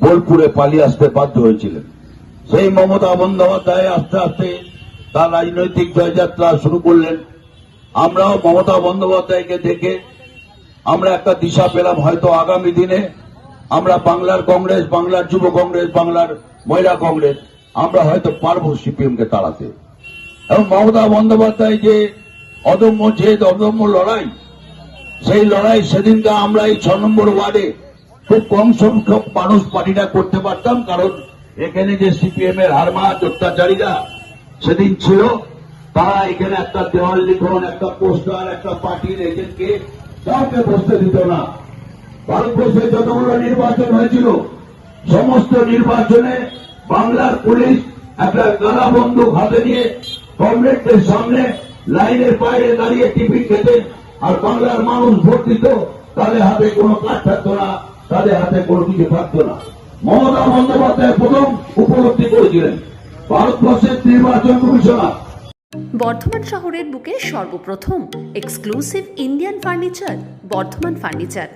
বোলপুরে পালিয়ে আসতে বাধ্য হয়েছিলেন। সেই মমতা বন্দ্যোপাধ্যায় আস্তে আস্তে তার রাজনৈতিক জয়যাত্রা শুরু করলেন। আমরাও মমতা বন্দ্যোপাধ্যায়কে দেখে আমরা একটা দিশা পেলাম। হয়তো আগামী দিনে আমরা বাংলার কংগ্রেস, বাংলার যুব কংগ্রেস, বাংলার মহিলা কংগ্রেস, আমরা হয়তো পারব সিপিএম কে তাড়াতে। এবং মমতা বন্দ্যোপাধ্যায় যে অদম্য জেদ, অদম্য লড়াই, সেই লড়াই সেদিনকে আমরা এই ছ নম্বর ওয়ার্ডে খুব কম সংখ্যক মানুষ পার্টিটা করতে পারতাম, কারণ এখানে যে সিপিএম এর হারমা অত্যাচারীরা সেদিন ছিল, তারা এখানে একটা দেওয়াল লিখন, একটা পোস্টার, একটা পার্টির এজেন্টকে কাউকে বসতে দিত না। ভারতবর্ষে যতগুলো নির্বাচন হয়েছিল, সমস্ত নির্বাচনে বাংলার পুলিশ একটা গালা বন্দুক হাতে নিয়ে কমরেডদের সামনে লাইনের বাইরে দাঁড়িয়ে টিফিন খেতেন, আর বাংলার মানুষ ভোট দিত, তাদের হাতে কোনো কাজ থাকতো না। তাদের হাতে কোনো কিছু থাকতো না। মমতা বন্দ্যোপাধ্যায় প্রথম উপলব্ধি করেছিলেন। ভারতবর্ষের নির্বাচন কমিশনার। বর্ধমান শহরের বুকে সর্বপ্রথম exclusive Indian furniture, Bardhaman furniture,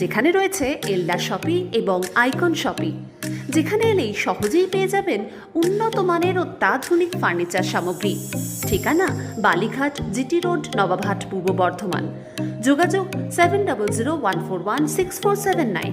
যেখানে রয়েছে এল্লা শপি এবং আইকন শপি, যেখানে এলেই সহজেই পেয়ে যাবেন উন্নত মানের অত্যাধুনিক ফার্নিচার সামগ্রী। ঠিকানা বালিঘাট জিটি রোড, নবাবহাট, পূর্ব বর্ধমান। যোগাযোগ seven double zero one four one six four seven nine